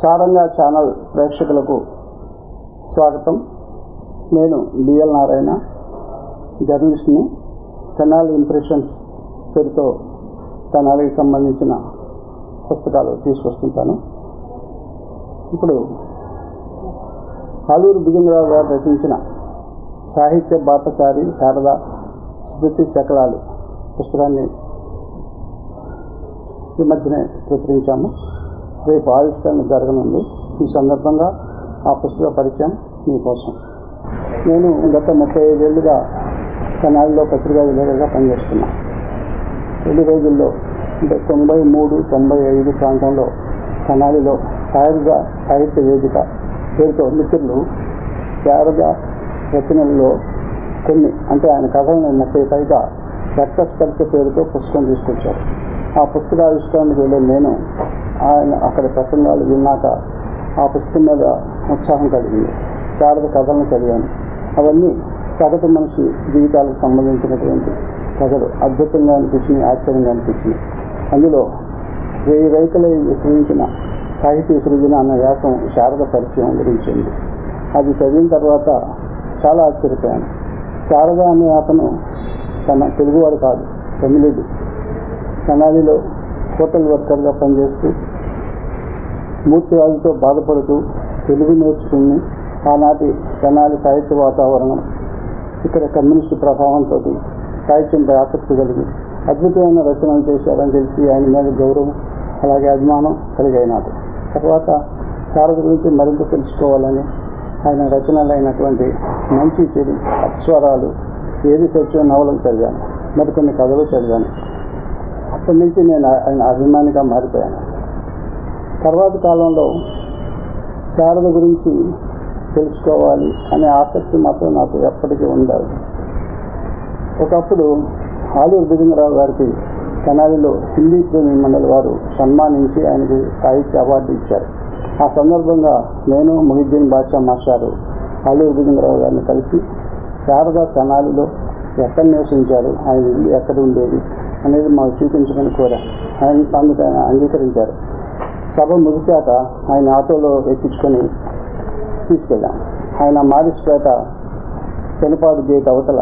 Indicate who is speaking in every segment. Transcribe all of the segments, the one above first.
Speaker 1: సారంగా channel ప్రేక్షకులకు స్వాగతం. నేను బిఎల్ నారాయణ జర్నలిస్ట్ని తెనాలి ఇంప్రెషన్స్ పేరుతో తెనాలికి సంబంధించిన పుస్తకాలు తీసుకొస్తుంటాను. ఇప్పుడు ఆలూరు బిజంగరావు గారు రచించిన సాహిత్య బాటసారి శారద స్మృతి శకలాలు పుస్తకాన్ని ఈ మధ్యనే ప్రచురించాము. రేపు ఆవిష్కరణ జరగనుంది ఈ సందర్భంగా ఆ పుస్తక పరిచయం మీకోసం నేను గత ముప్పై ఐదేళ్ళుగా తెనాలిలో పత్రికా విలేకరుగా పనిచేస్తున్నాను రెండు రోజుల్లో అంటే తొంభై మూడు తొంభై ఐదు ప్రాంతంలో తెనాలిలో శారద సాహిత్య వేదిక పేరుతో మిత్రులు శారద రచనల్లో కొన్ని అంటే ఆయన కథలను ముప్పై పైగా రక్తస్పర్శ పేరుతో పుస్తకం తీసుకొచ్చారు. ఆ పుస్తక వెళ్ళిన నేను ఆయన అక్కడ ప్రసంగాలు విన్నాక ఆ పుస్తకం మీద ఉత్సాహం కలిగింది శారద కథలను చదివాను. అవన్నీ సగటు మనిషి జీవితాలకు సంబంధించినటువంటి కథలు. అద్భుతంగా అనిపించినాయి ఆశ్చర్యంగా అనిపించినాయి. అందులో వెయ్యి రైతులై విక్రయించిన సాహితీ సృజన అన్న వ్యాసం శారద పరిచయం గురించింది. అది చదివిన తర్వాత చాలా ఆశ్చర్యపోయాను. శారద అనే అతను తన తెలుగువాడు కాదు తమిళుడు. తెనాలిలో హోటల్ వర్కర్గా పనిచేస్తూ మూర్తిరాజుతో బాధపడుతూ తెలుగు నేర్చుకుని ఆనాటి తెనాలి సాహిత్య వాతావరణం ఇక్కడ కమ్యూనిస్టు ప్రభావంతో సాహిత్యంపై ఆసక్తి కలిగి అద్భుతమైన రచనలు చేశారని తెలిసి ఆయన మీద గౌరవం అలాగే అభిమానం కలిగాయి నాకు తర్వాత శారద గురించి మరింత తెలుసుకోవాలని ఆయన రచనలైనటువంటి మంచి చెడు అప్స్వరాలు ఏది సత్యం నవలను చదివాను మరికొన్ని కథలు చదివాను. అప్పటి నుంచి నేను ఆయన అభిమానిగా మారిపోయాను. తర్వాత కాలంలో శారద గురించి తెలుసుకోవాలి అనే ఆసక్తి మాత్రం నాకు ఎప్పటికీ ఉండాలి ఒకప్పుడు ఆలూరు బిజంగరావు గారికి తెనాలిలో హిందీ ప్రేమి మండలి వారు సన్మానించి ఆయనకి సాహిత్య అవార్డు ఇచ్చారు. ఆ సందర్భంగా నేను ముహిద్దీన్ బాద్షా మాస్టారు ఆలూరు బిజంగరావు గారిని కలిసి శారద తెనాలిలో ఎక్కడ నివసించారు ఆయన ఇల్లు ఎక్కడ ఉండేది అనేది మాకు చూపించమని కోరా ఆయన అందుకు ఆయన అంగీకరించారు. సభ ముగిశాక ఆయన ఆటోలో ఎక్కించుకొని తీసుకెళ్ళాం. ఆయన మారిస్పేట పెనుపాడు గేట్ అవతల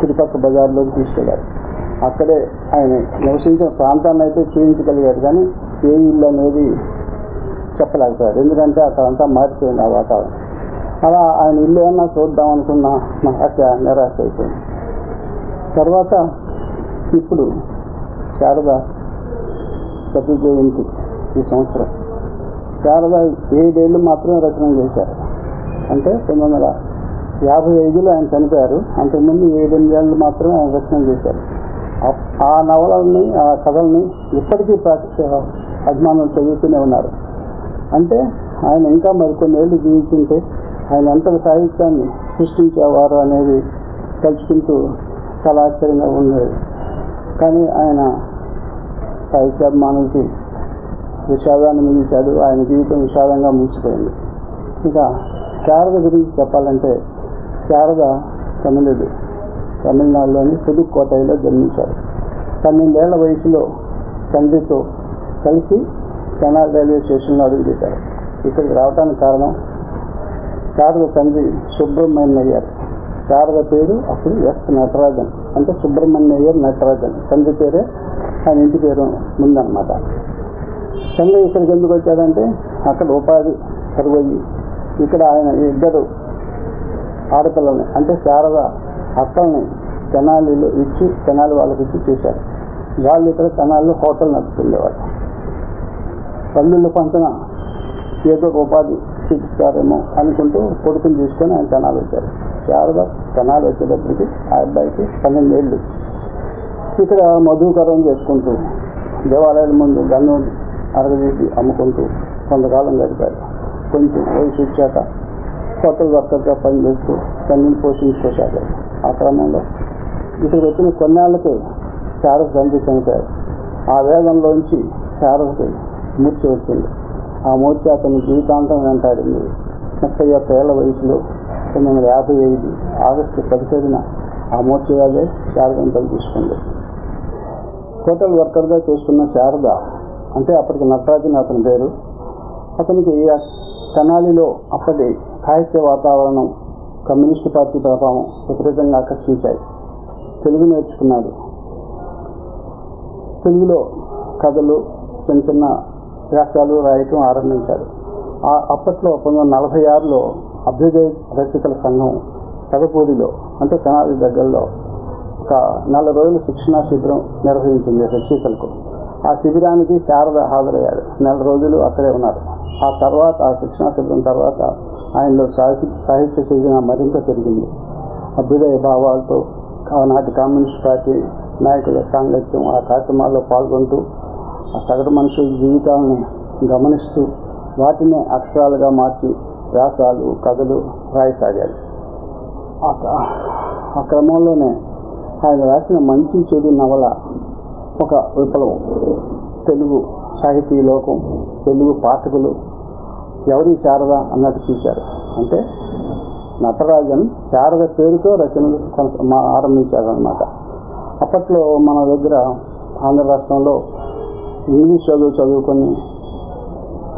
Speaker 1: కుడిపక్క బజార్లోకి తీసుకెళ్ళారు. అక్కడే ఆయన నివసించిన ప్రాంతాన్ని అయితే చూపించగలిగారు కానీ ఏ ఇల్లు అనేది చెప్పలేకపోయారు ఎందుకంటే అక్కడంతా మారిపోయింది ఆ వాతావరణం. అలా ఆయన ఇల్లు ఏమన్నా చూద్దాం అనుకున్న ఆశ నిరాశ అయిపోయింది. తర్వాత ఇప్పుడు శారద సతీ జయంతి ఈ సంవత్సరం. శారద ఏడేళ్ళు మాత్రమే రచన చేశారు. అంటే తొమ్మిది వందల యాభై ఐదులో ఆయన చనిపోయారు. అంతకుముందు ఏడెనిమిదేళ్ళు మాత్రమే ఆయన రచన చేశారు. ఆ నవలల్ని ఆ కథల్ని ఇప్పటికీ అభిమానులు చదువుతూనే ఉన్నారు. అంటే ఆయన ఇంకా మరికొన్ని ఏళ్ళు జీవించుంటే ఆయన ఎంత సాహిత్యాన్ని సృష్టించేవారు అనేది తలుచుకుంటూ చాలా ఆశ్చర్యంగా ఉండేది. కానీ ఆయన సాహిత్యాభిమానులకి విషాదాన్ని మిగిల్చాడు ఆయన జీవితం విషాదంగా ముగిసిపోయింది. ఇంకా శారద గురించి చెప్పాలంటే శారద తమిళుడు. తమిళనాడులోని పుదుక్కోటైలో జన్మించారు పన్నెండేళ్ళ వయసులో తండ్రితో కలిసి కెనాల్ రైల్వే స్టేషన్లో అడుగుపెట్టారు ఇక్కడికి రావడానికి కారణం శారద తండ్రి సుబ్రహ్మణ్యయ్యర్ శారద పేరు అప్పుడు ఎస్ నటరాజన్. అంటే సుబ్రహ్మణ్యయ్యర్ నటరాజన్. తండ్రి పేరే ఆయన ఇంటి పేరు ముందన్నమాట. తండ్రి ఇక్కడికి ఎందుకు వచ్చాడంటే అక్కడ ఉపాధి కరువయ్యి. ఇక్కడ ఆయన ఇద్దరు ఆడపిల్లల్ని అంటే శారద అక్కల్ని తెనాలిలో ఇచ్చి తెనాలి వాళ్ళకి ఇచ్చి చేశారు. వాళ్ళు ఇక్కడ తెనాలిలో హోటల్ నడుపుతుండేవాళ్ళు. పల్లెళ్ళు పంచన ఏదో ఒక ఉపాధి చూపిస్తారేమో అనుకుంటూ కొడుకుని తీసుకొని ఆయన తెనాలు వచ్చారు. శారద తెనాలు వచ్చేటప్పటికి ఆ అబ్బాయికి పన్నెండేళ్ళు. ఇక్కడ మధుకరం చేసుకుంటూ దేవాలయాల ముందు గన్ను అరగదీసి అమ్ముకుంటూ కొంతకాలం గడిపారు. కొంచెం వయసు వచ్చాక హోటల్ వర్కర్గా పనిచేస్తూ తల్లిని పోషించుకోసాగారు ఆ క్రమంలో ఇక్కడికి వచ్చిన కొన్నేళ్ళకే శారద తండ్రి చనిపోయారు. ఆ వేగంలోంచి శారస్కి మూర్చి వచ్చింది. ఆ మూర్చి అతని జీవితాంతం వెంటాడింది. ముప్పై ఒక్క ఏళ్ళ వయసులో తొమ్మిది వందల యాభై ఐదు ఆగస్టు పదిహేడున ఆ మూర్చి వ్యాధి శారదను తగ్గించుకుంది హోటల్ వర్కర్గా చేస్తున్న శారద అంటే అప్పటికి నటరాజన్ అతని పేరు. అతనికి తెనాలిలో అప్పటి సాహిత్య వాతావరణం కమ్యూనిస్టు పార్టీ ప్రభావం విపరీతంగా ఆకర్షించాయి. తెలుగు నేర్చుకున్నాడు. తెలుగులో కథలు చిన్న చిన్న వ్యాసాలు రాయటం ఆరంభించాడు. ఆ అప్పట్లో పంతొమ్మిది వందల నలభై ఆరులో అభ్యుదయ రచయితల సంఘం పెదపూడిలో అంటే తెనాలి దగ్గరలో ఒక నెల రోజుల శిక్షణా శిబిరం నిర్వహించింది రచయితలకు. ఆ శిబిరానికి శారద హాజరయ్యాడు. నెల రోజులు అక్కడే ఉన్నారు. ఆ తర్వాత ఆ శిక్షణ శిబిరం తర్వాత ఆయనలో సాహి సాహిత్య సృజన మరింత పెరిగింది. అభ్యుదయ భావాలతో ఆనాటి కమ్యూనిస్ట్ పార్టీ నాయకుల సాంగత్యం ఆ కార్యక్రమాల్లో పాల్గొంటూ ఆ సగటు మనుషుల జీవితాలను గమనిస్తూ వాటినే అక్షరాలుగా మార్చి వ్యాసాలు కథలు రాయసాగాడు ఆ ఆ క్రమంలోనే ఆయన రాసిన మంచి చెడు నవల ఒక విప్లవం. తెలుగు సాహితీ లోకం తెలుగు పాఠకులు ఎవరి శారద అన్నట్టు చూశారు. అంటే నటరాజన్ శారద పేరుతో రచనలు కొనస- మా- ఆరంభించారనమాట అప్పట్లో మన దగ్గర ఆంధ్ర రాష్ట్రంలో ఇంగ్లీష్ చదువు చదువుకొని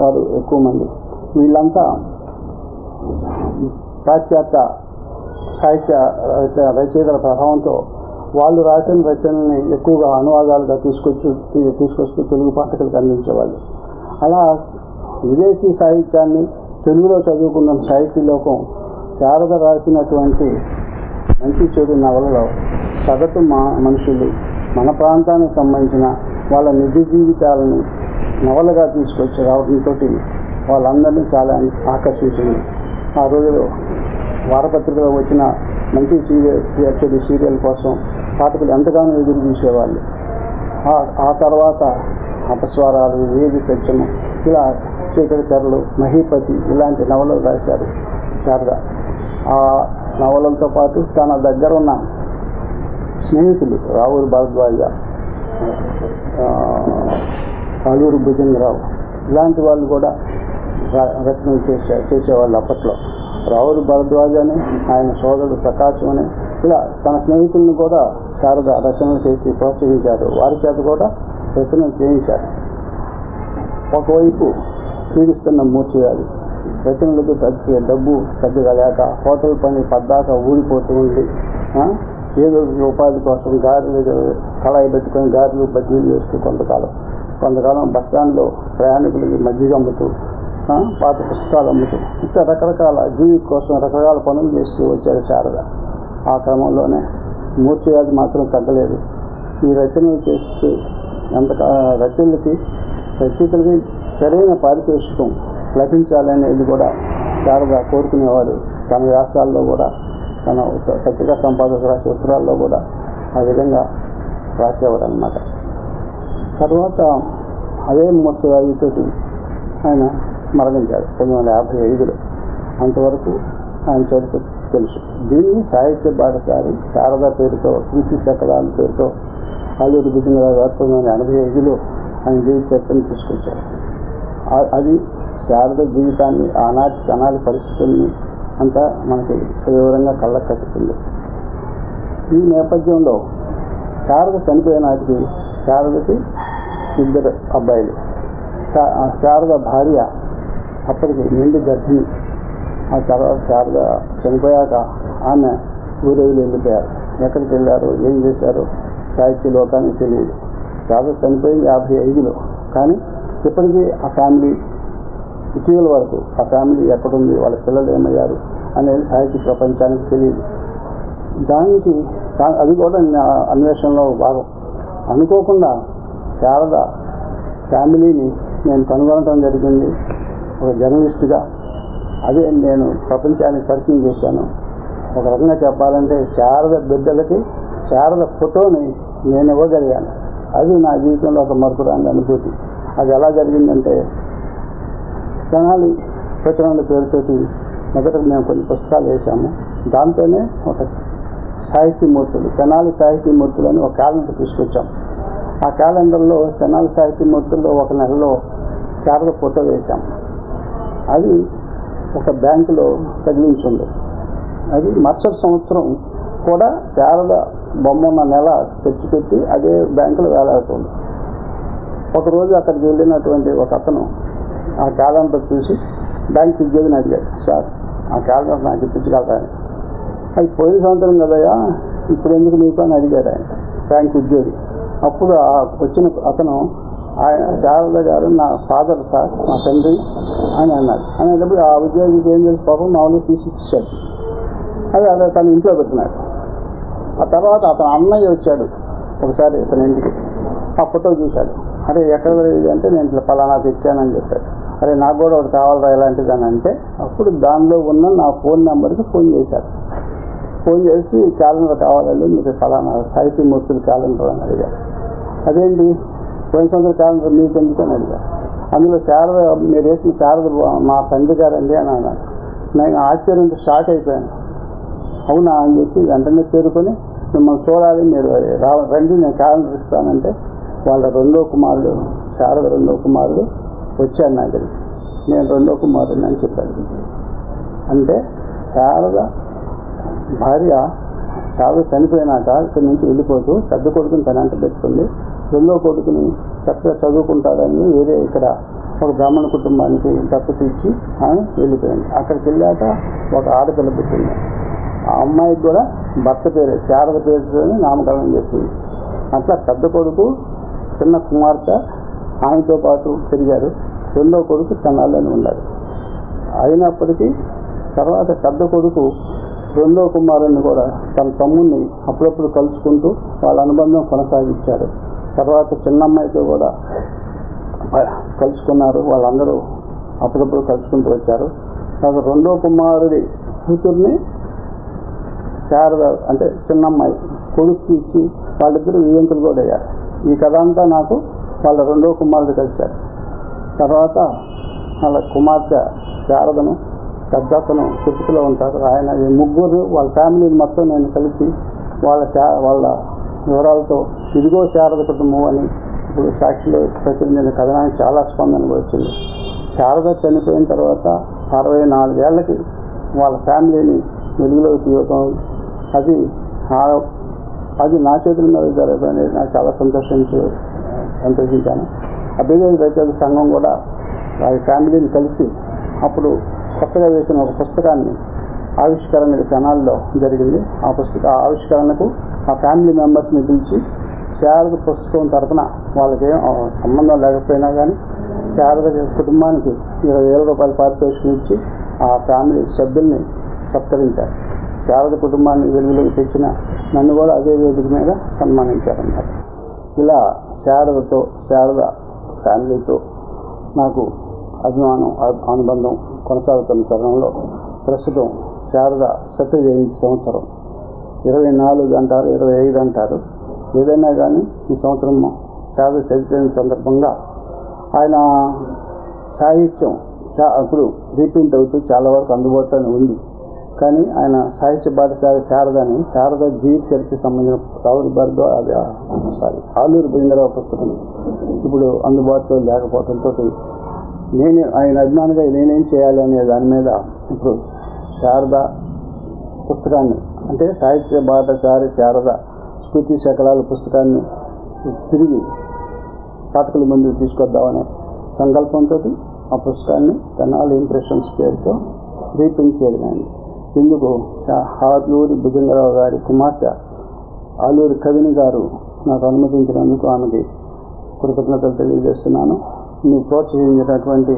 Speaker 1: వారు ఎక్కువ మంది. వీళ్ళంతా పాశ్చాత్య సాహిత్య రచ- రచయితల ప్రభావంతో వాళ్ళు రాసిన రచనల్ని ఎక్కువగా అనువాదాలుగా తీసుకొచ్చి తీసుకొస్తూ తెలుగు పాఠకులకు అందించేవాళ్ళు. అలా విదేశీ సాహిత్యాన్ని తెలుగులో చదువుకున్న సాహితీ లోకం శారద రాసినటువంటి మంచి చెడు నవలలో సగటు మా మనుషులు మన ప్రాంతానికి సంబంధించిన వాళ్ళ నిజ జీవితాలను నవలగా తీసుకొచ్చి రావడంతో వాళ్ళందరినీ చాలా ఆకర్షించింది. ఆ రోజులో వారపత్రికలో వచ్చిన మంచి సీరియల్ చెడు సీరియల్ కోసం పాఠకులు ఎంతగానో ఎదురు చూసేవాళ్ళు ఆ- తర్వాత అపస్వరాలు వేది సత్యము ఇలా చీకటి తెరలు మహీపతి ఇలాంటి నవలలు రాశారు శారద. ఆ నవలలతో పాటు తన దగ్గర ఉన్న స్నేహితులు రావులు భారద్వాజ అల్లూరు భుజంగరావు ఇలాంటి వాళ్ళు కూడా ర- రచనలు చేసే చేసేవాళ్ళు అప్పట్లో. రావులు భరద్వాజ అని ఆయన సోదరుడు ప్రకాశం అని ఇలా తన స్నేహితులను కూడా శారద రచనలు చేసి ప్రోత్సహించారు. వారి చేత కూడా రచనలు చేయించారు. ఒకవైపు పీడిస్తున్న మూర్చిగాలి రచనలకు తగ్గే డబ్బు పెద్దగా లేక హోటల్ పని పద్దాక ఊడిపోతూ ఉంది ఏదో ఉపాధి కోసం గారెలు కళాయి పెట్టుకొని గారెలు బజ్జీలు చేస్తూ కొంతకాలం కొంతకాలం బస్టాండ్లో ప్రయాణికులకి మజ్జిగ అమ్ముతూ పాత పుస్తకాలు అమ్ముతూ ఇట్లా రకరకాల జీవి కోసం రకరకాల పనులు చేస్తూ వచ్చారు శారద. ఆ క్రమంలోనే మూర్చవ్యాధి మాత్రం తగ్గలేదు. ఈ రచనలు చేస్తూ ఎంత రచనలకి రచయితలకి సరైన పారితోషికం లభించాలనేది కూడా చాలా కోరుకునేవాడు తన వ్యాసాల్లో కూడా తన పత్రికా సంపాదక రాసే ఉత్తరాల్లో కూడా ఆ విధంగా రాసేవారు అనమాట తర్వాత అదే మూర్చవ్యాధితో ఆయన మరణించాడు పంతొమ్మిది వందల యాభై ఐదులో. అంతవరకు ఆయన చరిత్ర తెలుసు. దీన్ని సాహిత్య పాఠశాల శారద పేరుతో కీర్తి శకలాల పేరుతో అల్లూరి భుజంగరావు గారు పంతొమ్మిది ఎనభై ఐదులో ఆయన జీవిత చరిత్రను తీసుకొచ్చారు. అది శారద జీవితాన్ని ఆనాటి కణాల పరిస్థితుల్ని అంతా మనకి వివరంగా కళ్ళకు కట్టుతుంది ఈ నేపథ్యంలో శారద చనిపోయే నాటికి శారదకి ఇద్దరు అబ్బాయిలు. శారద భార్య అప్పటికి నిండు గర్భిణి. ఆ తర్వాత శారద చనిపోయాక ఆమె ఊరేగులు వెళ్ళిపోయారు ఎక్కడికి వెళ్ళారు? ఏం చేశారు? సాహిత్య లోకానికి తెలియదు. శారద చనిపోయింది యాభై ఐదులో. కానీ ఇప్పటికీ ఆ ఫ్యామిలీ ఇటీవల వరకు ఆ ఫ్యామిలీ ఎక్కడుంది? వాళ్ళ పిల్లలు ఏమయ్యారు? అనేది సాహిత్య ప్రపంచానికి తెలియదు. దానికి అది కూడా నా అన్వేషణలో భాగం. అనుకోకుండా శారద ఫ్యామిలీని నేను కనుగొనడం జరిగింది. ఒక జర్నలిస్టుగా అదే నేను ప్రపంచానికి పరిచయం చేశాను. ఒక రకంగా చెప్పాలంటే శారద బిడ్డలకి శారద ఫోటోని నేను ఇవ్వగలిగాను. అది నా జీవితంలో ఒక మరపురాని అనుభూతి. అది ఎలా జరిగిందంటే తెనాలి ప్రచురణ పేరుతోటి మొదట మేము కొన్ని పుస్తకాలు వేసాము దాంతోనే ఒక సాహితీమూర్తులు తెనాలి సాహితీమూర్తులు అని ఒక క్యాలెండర్ తీసుకొచ్చాం. ఆ క్యాలెండర్లో తెనాలి సాహితీమూర్తుల్లో ఒక నెలలో శారద ఫోటో వేశాం. అది ఒక బ్యాంకులో తగిలించుంది. అది మరుసటి సంవత్సరం కూడా శారద బొమ్మ ఉన్న నెల తెచ్చిపెట్టి అదే బ్యాంకులో వేలాడుతుంది. ఒకరోజు అక్కడికి వెళ్ళినటువంటి ఒక అతను ఆ క్యాలెండర్ చూసి బ్యాంక్ ఉద్యోగిని అడిగాడు సార్ ఆ క్యాలెండర్ నాకు ఇప్పించగలరా అది పోయిన సంవత్సరం కదయ్యా ఇప్పుడు ఎందుకు నీకు? అని అడిగాడు ఆయన బ్యాంక్ ఉద్యోగి. అప్పుడు ఆ వచ్చిన అతను ఆయన శారద గారు నా ఫాదర్ సార్ మా తండ్రి అని అన్నాడు అనేటప్పుడు ఆ ఉద్యోగికి ఏం చేసి పాపం మామూలు తీసి ఇచ్చాడు అది అదే తన ఇంట్లో పెట్టినాడు. ఆ తర్వాత అతను అన్నయ్య వచ్చాడు. ఒకసారి ఇతని ఇంటికి. ఆ ఫోటో చూశాడు. అరే ఎక్కడ ఇది అంటే నేను ఇట్లా పలానా తెచ్చానని చెప్పాడు. అరే నాకు కూడా ఒకటి కావాలరా ఇలాంటిది అని అంటే అప్పుడు దానిలో ఉన్న నా ఫోన్ నెంబర్కి ఫోన్ చేశాడు. ఫోన్ చేసి క్యాలెండర్ కావాలండి మీకు ఫలానా సాహిత్యమూర్తుల క్యాలెండర్ అని అడిగారు అదేంటి? పోయిన సంవత్సరం క్యాలెండర్ మీకు ఎందుకని అని అడిగారు అందులో శారద మీరు వేసిన శారద బా- మా తండ్రి గారండి అని అన్నాను నేను ఆశ్చర్యంతో షాక్ అయిపోయాను. అవునా అని చెప్పి వెంటనే చేరుకొని మిమ్మల్ని చూడాలి మీరు రా రండి నేను క్యాలెండర్ ఇస్తానంటే వాళ్ళ రెండో కుమారుడు శారద రెండో కుమారుడు వచ్చాను నా దగ్గరికి. నేను రెండో కుమారుడిని అని చెప్పాను అంటే శారద భార్య శారద చనిపోయినాక ఇక్కడి నుంచి వెళ్ళిపోతూ పెద్ద కొడుకుని తన పెట్టుకుంది. రెండో కొడుకుని చక్కగా చదువుకుంటాడని వేరే ఇక్కడ ఒక బ్రాహ్మణ కుటుంబానికి దత్తత ఇచ్చి ఆమె వెళ్ళిపోయింది అక్కడికి వెళ్ళాక ఒక ఆడపిల్ల పెట్టింది. ఆ అమ్మాయికి కూడా భర్త పేరే శారద పేరుతోనే నామకరణం చేసింది. అట్లా పెద్ద కొడుకు చిన్న కుమార్తె ఆమెతో పాటు పెరిగారు. రెండో కొడుకు తనాలని ఉన్నాడు అయినప్పటికీ తర్వాత పెద్ద కొడుకు రెండో కుమారుని కూడా తన తమ్ముడిని అప్పుడప్పుడు కలుసుకుంటూ వాళ్ళ అనుబంధం కొనసాగించారు తర్వాత చిన్నమ్మాయితో కూడా కలుసుకున్నారు. వాళ్ళందరూ అప్పుడప్పుడు కలుసుకుంటూ వచ్చారు. తర్వాత రెండో కుమారుడి కూతుర్ని శారద అంటే చిన్నమ్మాయి కొడుక్కి ఇచ్చి వాళ్ళిద్దరూ వియంకులు కూడా అయ్యారు. ఈ కథ అంతా నాకు వాళ్ళ రెండో కుమారుడు కలిశారు. తర్వాత వాళ్ళ కుమార్తె శారదను పెద్దతను తిరుపతిలో ఉంటారు. ఆయన ఈ ముగ్గురు వాళ్ళ ఫ్యామిలీని మొత్తం నేను కలిసి వాళ్ళ శా వాళ్ళ వివరాలతో ఇదిగో శారద కుటుంబం అని ఇప్పుడు సాక్షిలో ప్రచురించిన కథనానికి చాలా స్పందన వచ్చింది. శారద చనిపోయిన తర్వాత అరవై నాలుగేళ్ళకి వాళ్ళ ఫ్యామిలీని వెలుగులోకి తీయటం అది అది నా చేతుల మీద జరగడం నాకు చాలా సంతోషించు సంతోషించాను. అభ్యుదయ రచయిత సంఘం కూడా వారి ఫ్యామిలీని కలిసి అప్పుడు కొత్తగా వేసిన ఒక పుస్తకాన్ని ఆవిష్కరణ తెనాల్లో జరిగింది. ఆ పుస్తక ఆవిష్కరణకు ఆ ఫ్యామిలీ మెంబర్స్ని పిలిచి శారద పుస్తకం తరపున వాళ్ళకి సంబంధం లేకపోయినా కానీ శారద కుటుంబానికి ఇరవై వేల రూపాయల పారితోషికం ఇచ్చి ఆ ఫ్యామిలీ సభ్యుల్ని సత్కరించారు. శారద కుటుంబాన్ని వెలుగులోకి తెచ్చిన నన్ను కూడా అదే వేదిక మీద సన్మానించారన్నమాట ఇలా శారదతో శారద ఫ్యామిలీతో నాకు అభిమానం అనుబంధం కొనసాగుతున్న తరుణంలో ప్రస్తుతం శారద సత్య జయంతి సంవత్సరం. ఇరవై నాలుగు అంటారు ఇరవై ఐదు అంటారు. ఏదైనా కానీ ఈ సంవత్సరం శారద సత్య సందర్భంగా ఆయన సాహిత్యం చా ఇప్పుడు రీప్రింట్ అవుతూ చాలా వరకు అందుబాటులోనే ఉంది. కానీ ఆయన సాహిత్య పాఠశాల శారద అని శారద జీవిత చరిత్రకు సంబంధించిన రావుల బర్గ అది సారీ ఆలూరు భుజంగరావు పుస్తకం ఇప్పుడు అందుబాటులో లేకపోవడంతో నేను ఆయన అభిమానిగా నేనేం చేయాలి అనే దాని మీద ఇప్పుడు శారద పుస్తకాన్ని అంటే సాహిత్య పాఠశాల శారద స్మృతి శకలాల పుస్తకాన్ని తిరిగి పాఠకుల ముందుకు తీసుకొద్దామనే సంకల్పంతో ఆ పుస్తకాన్ని తెనాలి ఇంప్రెషన్స్ పేరుతో రీప్రింట్ చేయడమైంది ఇందుకు శా- ఆలూరి భుజంగరావు గారి కుమార్తె ఆలూరి కవిని గారు నాకు అనుమతించినందుకు ఆమెకి కృతజ్ఞతలు తెలియజేస్తున్నాను. నువ్వు ప్రోత్సహించినటువంటి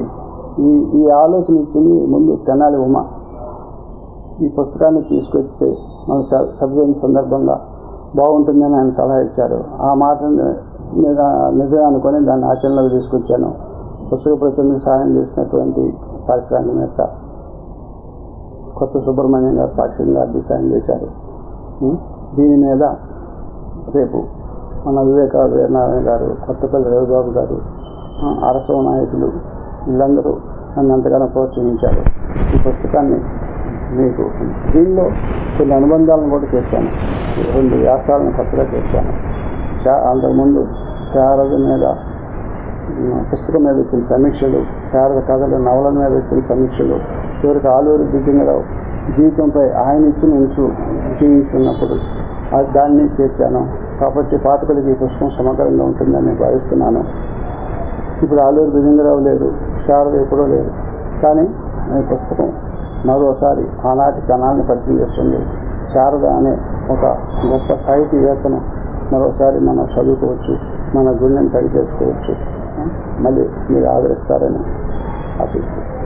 Speaker 1: ఈ ఈ ఆలోచన ఇచ్చింది ముందు తెనాలి ఉమ ఈ పుస్తకాన్ని తీసుకొస్తే మన స- సబ్జెక్ట్ సందర్భంగా బాగుంటుందని ఆయన సలహా ఇచ్చారు. ఆ మాట మీద నిజమే అనుకొని దాన్ని ఆచరణలోకి తీసుకొచ్చాను. పుస్తక ప్రచురణకు సహాయం చేసినటువంటి పారిశ్రామికవేత్త కొత్త సుబ్రహ్మణ్యం గారు పాక్షికంగా గారు డిసైన్ చేశారు. దీని మీద రేపు మన వివేక వీరనారాయణ గారు కొత్తపల్లి రవిబాబు గారు అరసవ నాయకులు వీళ్ళందరూ నన్ను ఎంతగానో ప్రోత్సహించారు. ఈ పుస్తకాన్ని మీకు దీనిలో కొన్ని అనుబంధాలను కూడా చేశాను. రెండు వ్యాసాలను కొత్తగా చేశాను. అంతకుముందు శారద మీద పుస్తకం మీద వచ్చిన సమీక్షలు శారద కథల నవల మీద వచ్చిన సమీక్షలు చివరికి ఆలూరి దిగ్గరావు జీవితంపై ఆయన ఇచ్చిన ఇంచు జీవిస్తున్నప్పుడు అది దాన్ని చేర్చాను. కాబట్టి పాఠకులకి ఈ పుస్తకం సమగ్రంగా ఉంటుందని భావిస్తున్నాను. ఇప్పుడు ఆలూరు బిజంగరావు లేదు శారద ఎప్పుడూ లేదు కానీ ఈ పుస్తకం మరోసారి ఆనాటి కణాన్ని పరిచయం చేస్తుంది. శారద అనే ఒక గొప్ప సాహితీవేత్తను మరోసారి మనం చదువుకోవచ్చు మన గుండెని కడి చేసుకోవచ్చు మళ్ళీ మీరు ఆదరిస్తారని ఆశిస్తున్నాను.